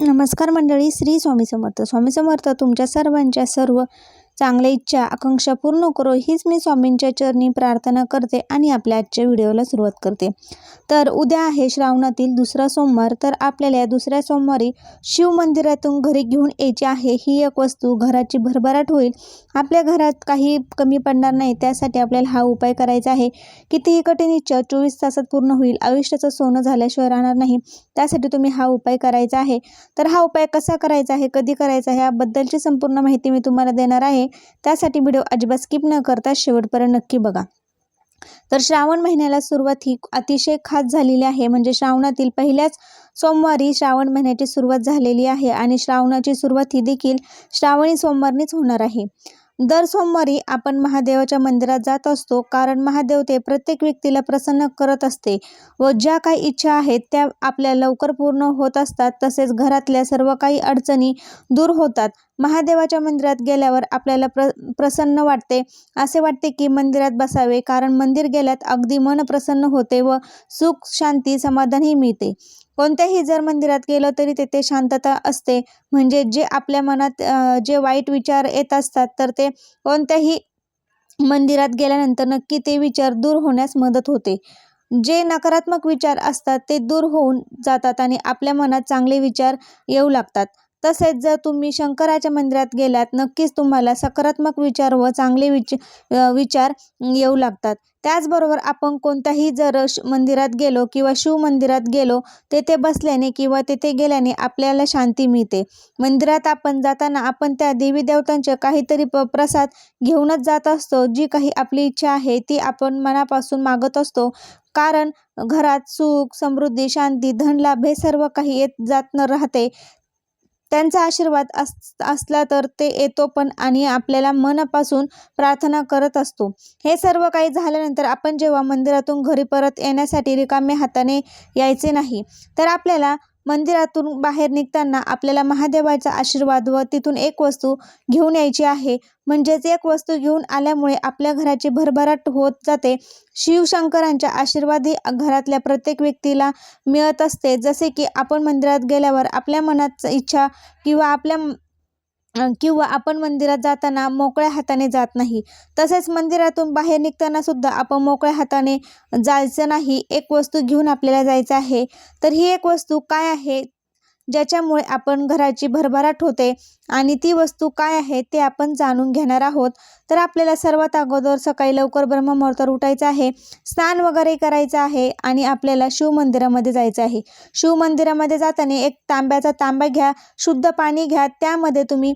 नमस्कार मंडळी श्री स्वामी समर्थ. स्वामी समर्थ तुमच्या सर्वांच्या सर्व चांगल्या इच्छा आकांक्षा पूर्ण करो हीच मी स्वामींच्या चरणी प्रार्थना करते आणि आपल्या आजच्या व्हिडिओला सुरुवात करते. तर उद्या आहे श्रावणातील दुसरा सोमवार तर आपल्याला या दुसऱ्या सोमवारी शिव मंदिरातून घरी घेऊन यायची आहे. ही एक वस्तू घराची भरभराट होईल. आपल्या घरात काही कमी पडणार नाही त्यासाठी आपल्याला हा उपाय करायचा आहे. कितीही कठीण इच्छा चोवीस तासात पूर्ण होईल. आयुष्याचं सोनं झाल्याशिवाय राहणार नाही. त्यासाठी तुम्ही हा उपाय करायचा आहे. तर हा उपाय कसा करायचा आहे कधी करायचा आहे याबद्दलची संपूर्ण माहिती मी तुम्हाला देणार आहे. त्यासाठी व्हिडिओ अजिबात स्किप न करता शेवटपर्यंत नक्की बघा. तर श्रावण महिन्याला सुरुवात ही अतिशय खास झालेली आहे. म्हणजे श्रावणातील पहिल्याच सोमवारी श्रावण महिन्याची सुरुवात झालेली आहे आणि श्रावणाची सुरुवात ही देखील श्रावणी सोमवारनीच होणार आहे. दर सोमवारी आपण महादेवाच्या मंदिरात जात असतो कारण महादेव ते प्रत्येक व्यक्तीला प्रसन्न करत असते व ज्या काही इच्छा आहेत त्या आपल्या लवकर पूर्ण होत असतात तसेच घरातल्या सर्व काही अडचणी दूर होतात. महादेवाच्या मंदिरात गेल्यावर आपल्याला प्र प्रसन्न वाटते. असे वाटते की मंदिरात बसावे कारण मंदिर गेल्यात अगदी मन प्रसन्न होते व सुख शांती समाधानही मिळते. कोणत्याही जर मंदिरात गेलं तरी तेथे शांतता असते. म्हणजे जे आपल्या मनात जे वाईट विचार येत असतात तर ते कोणत्याही मंदिरात गेल्यानंतर नक्की ते विचार दूर होण्यास मदत होते. जे नकारात्मक विचार असतात ते दूर होऊन जातात आणि आपल्या मनात चांगले विचार येऊ लागतात. तसेच जर तुम्ही शंकराच्या मंदिरात गेलात नक्कीच तुम्हाला सकारात्मक विचार व चांगले विच विचार येऊ लागतात. त्याचबरोबर आपण कोणत्याही जर मंदिरात गेलो किंवा शिव मंदिरात गेलो तेथे बसल्याने किंवा तेथे गेल्याने आपल्याला शांती मिळते. मंदिरात आपण जाताना आपण त्या देवी देवतांचे काहीतरी प प्रसाद घेऊनच जात असतो. जी काही आपली इच्छा आहे ती आपण मनापासून मागत असतो. कारण घरात सुख समृद्धी शांती धनलाभ हे सर्व काही येत जात न राहते. त्यांचा आशीर्वाद अस असला तर ते येतो पण आणि आपल्याला मनापासून प्रार्थना करत असतो. हे सर्व काही झाल्यानंतर आपण जेव्हा मंदिरातून घरी परत येण्यासाठी रिकाम्या हाताने यायचे नाही तर आपल्याला मंदिरातून बाहेर निघताना आपल्याला महादेवाचा आशीर्वाद व तिथून एक वस्तू घेऊन यायची आहे. म्हणजेच एक वस्तू घेऊन आल्यामुळे आपल्या घराची भरभराट होत जाते. शिवशंकरांच्या आशीर्वादही घरातल्या प्रत्येक व्यक्तीला मिळत असते. जसे की आपण मंदिरात गेल्यावर आपल्या मनात इच्छा किंवा आपल्या किंवा आपण मंदिरात जाताना मोकळ्या हाताने जात नाही. तसेच मंदिरातून बाहेर निघताना सुद्धा आपण मोकळ्या हाताने जायचं नाही. एक वस्तू घेऊन आपल्याला जायचं आहे. तर ही एक वस्तू काय आहे? ज्याच्यामुळे आपण घराची भरभराट होते आणि ती वस्तू काय आहे ते आपण जाणून घेणार आहोत. तर आपल्याला सर्वात अगोदर सकाळी लवकर ब्रह्ममुहूर्तावर उठायचं आहे स्नान वगैरे करायचं आहे आणि आपल्याला शिवमंदिरामध्ये जायचं आहे. शिवमंदिरामध्ये जाताना एक तांब्याचा तांबा घ्या शुद्ध पाणी घ्या त्यामध्ये तुम्ही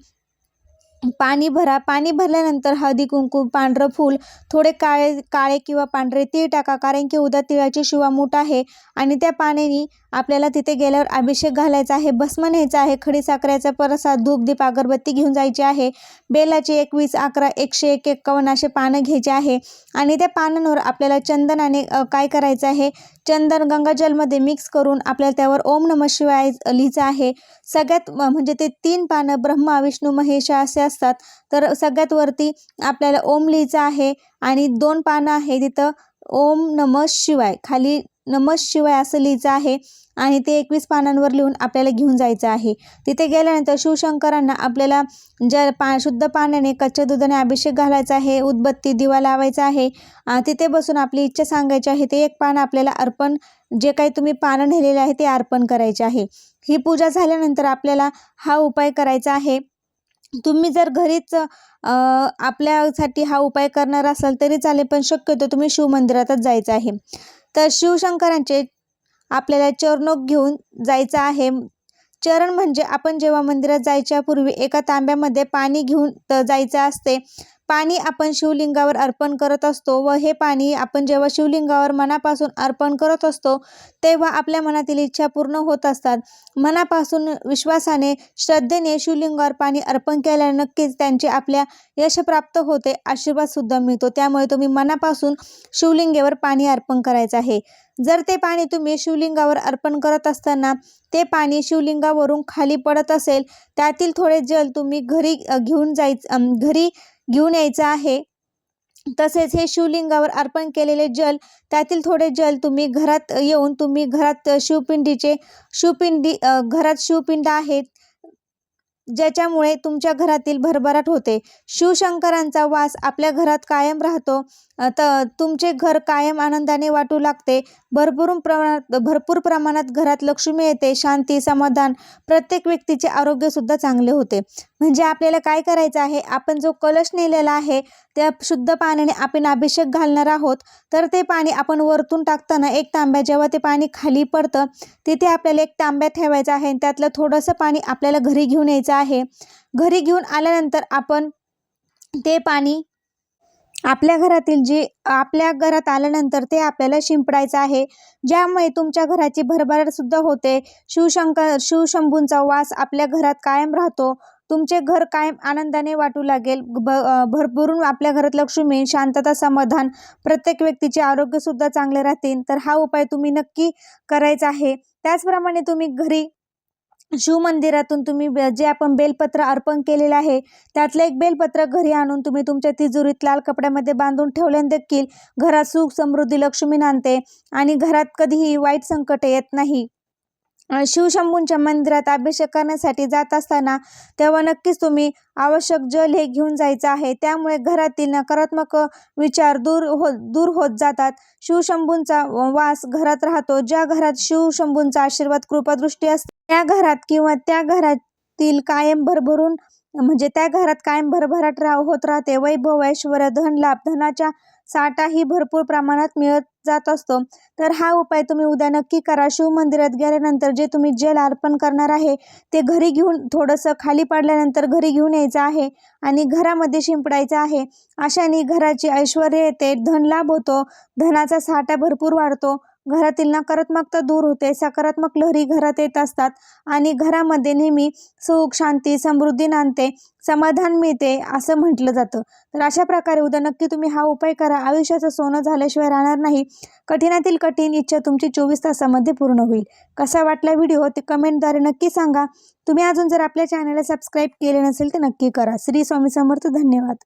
पाणी भरा. पाणी भरल्यानंतर हळदी कुंकू पांढरं फूल थोडे काळे काळे किंवा पांढरे तीळ टाका कारण की उद्या तिळाची शिवा मूठ आहे आणि त्या पाण्याने आपल्याला तिथे गेल्यावर अभिषेक घालायचा आहे भस्म न्यायचा आहे खडी साखऱ्याचा प्रसाद धूप दीप अगरबत्ती घेऊन जायची आहे बेलाची एकवीस अकरा एकशे एक एक्कावन्न असे पानं घ्यायचे आहे आणि त्या पानांवर आपल्याला चंदनाने काय करायचं आहे चंदन गंगाजलमध्ये मिक्स करून आपल्याला त्यावर ओम नम शिवाय लिहिचं आहे. सगळ्यात म्हणजे ते तीन पानं ब्रह्मा विष्णू महेश असे असतात. तर सगळ्यात वरती आपल्याला ओम लिहिचं आहे आणि दोन पानं आहे तिथं ओम नम शिवाय. खाली नमः शिवाय असं लिहायचं आहे. आणि ते एकवीस पानांवर लिहून आपल्याला घेऊन जायचं आहे. तिथे गेल्यानंतर शिवशंकरांना आपल्याला ज्या पा शुद्ध पाण्याने कच्च्या दुधाने अभिषेक घालायचा आहे उदबत्ती दिवा लावायचा आहे. तिथे बसून आपली इच्छा सांगायची आहे. ते एक पान आपल्याला अर्पण जे काही तुम्ही पानं नेलेले आहे ते अर्पण करायचे आहे. ही पूजा झाल्यानंतर आपल्याला हा उपाय करायचा आहे. तुम्ही जर घरीच आपल्यासाठी हा उपाय करणार असाल तरी चालेल पण शक्यतो तुम्ही शिवमंदिरातच जायचं आहे. तर शिवशंकरांचे आपल्याला चरणोक घेऊन जायचं आहे. चरण म्हणजे आपण जेव्हा मंदिरात जायच्या पूर्वी एका तांब्यामध्ये पाणी घेऊन तर जायचं असते. पाणी आपण शिवलिंगावर अर्पण करत असतो व हे पाणी आपण जेव्हा शिवलिंगावर मनापासून अर्पण करत असतो तेव्हा आपल्या मनातील इच्छा पूर्ण होत असतात. मनापासून विश्वासाने श्रद्धेने शिवलिंगावर पाणी अर्पण केल्याने नक्कीच त्यांचे आपल्या यश प्राप्त होते आशीर्वादसुद्धा मिळतो. त्यामुळे तुम्ही मनापासून शिवलिंगेवर पाणी अर्पण करायचं आहे. जर ते पाणी तुम्ही शिवलिंगावर अर्पण करत असताना ते पाणी शिवलिंगावरून खाली पडत असेल त्यातील थोडे जल तुम्ही घरी घेऊन जायचं घरी घेऊन यायचं आहे. तसेच हे शिवलिंगावर अर्पण केलेले जल त्यातील थोडे जल तुम्ही घरात येऊन तुम्ही घरात शिवपिंडीचे शिवपिंडी घरात शिवपिंड आहेत. ज्याच्यामुळे तुमच्या घरातील भरभराट होते. शिवशंकरांचा वास आपल्या घरात कायम राहतो. तर त तुमचे घर कायम आनंदाने वाटू लागते. भरपूर प्रमाणात भरपूर प्रमाणात घरात लक्ष्मी येते. शांती समाधान प्रत्येक व्यक्तीचे आरोग्यसुद्धा चांगले होते. म्हणजे आपल्याला काय करायचं आहे? आपण जो कलश नेलेला आहे त्या शुद्ध पाण्याने आपण अभिषेक घालणार आहोत. तर ते पाणी आपण वरतून टाकताना एक तांब्या जेव्हा ते पाणी खाली पडतं तिथे आपल्याला एक तांब्या ठेवायचा आहे. आणि त्यातलं थोडंसं पाणी आपल्याला घरी घेऊन यायचं आहे. घरी घेऊन आल्यानंतर आपण ते पाणी आपल्या घरातील जी आपल्या घरात आल्यानंतर ते आपल्याला शिंपडायचं आहे. ज्यामुळे तुमच्या घराची भरभराटसुद्धा होते. शिवशंकर शिवशंभूंचा वास आपल्या घरात कायम राहतो. तुमचे घर कायम आनंदाने वाटू लागेल. ब भरभरून आपल्या घरात लक्ष्मी शांतता समाधान प्रत्येक व्यक्तीचे आरोग्यसुद्धा चांगले राहतील. तर हा उपाय तुम्ही नक्की करायचा आहे. त्याचप्रमाणे तुम्ही घरी शिवमंदिरातून तुम्ही ब- जे आपण बेलपत्र अर्पण केलेलं आहे त्यातलं एक बेलपत्र घरी आणून तुम्ही तुमच्या तिजोरीत लाल कपड्यामध्ये बांधून ठेवल्याने देखील घरात सुख समृद्धी लक्ष्मी नांदते आणि घरात कधीही वाईट संकट येत नाही. शिवशंभूंच्या मंदिरात अभिषेक करण्यासाठी जात असताना तेव्हा नक्कीच तुम्ही आवश्यक जल हे घेऊन जायचं आहे. त्यामुळे घरातील नकारात्मक विचार दूर हो दूर होत जातात. शिवशंभूंचा वास घरात राहतो. ज्या घरात शिवशंभूंचा आशीर्वाद कृपादृष्टी असते त्या घरात किंवा त्या घरातील कायम भरभरून म्हणजे त्या घरात कायम भरभराट राह होत राहते. वैभव ऐश्वर धन लाभ धनाच्या साठाही भरपूर प्रमाणात मिळत जात असतो. तर हा उपाय तुम्ही उद्या नक्की करा. शिवमंदिरात गेल्यानंतर जे तुम्ही जल अर्पण करणार आहे ते घरी घेऊन थोडंसं खाली पडल्यानंतर घरी घेऊन यायचं आहे आणि घरामध्ये शिंपडायचं आहे. अशाने घराची ऐश्वर येते धन लाभ होतो धनाचा साठा भरपूर वाढतो. घरातील नकारात्मकता दूर होते. सकारात्मक लहरी घरात येत असतात आणि घरामध्ये नेहमी सुख शांती समृद्धी नांदते समाधान मिळते असं म्हटलं जातं. तर अशा प्रकारे उद्या नक्की तुम्ही हा उपाय करा. आयुष्याचं सोनं झाल्याशिवाय राहणार नाही. कठीणातील कठीण इच्छा तुमची चोवीस तासामध्ये पूर्ण होईल. कसा वाटला व्हिडिओ ते कमेंटद्वारे नक्की सांगा. तुम्ही अजून जर आपल्या चॅनलला सबस्क्राईब केले नसेल तर नक्की करा. श्री स्वामी समर्थ धन्यवाद.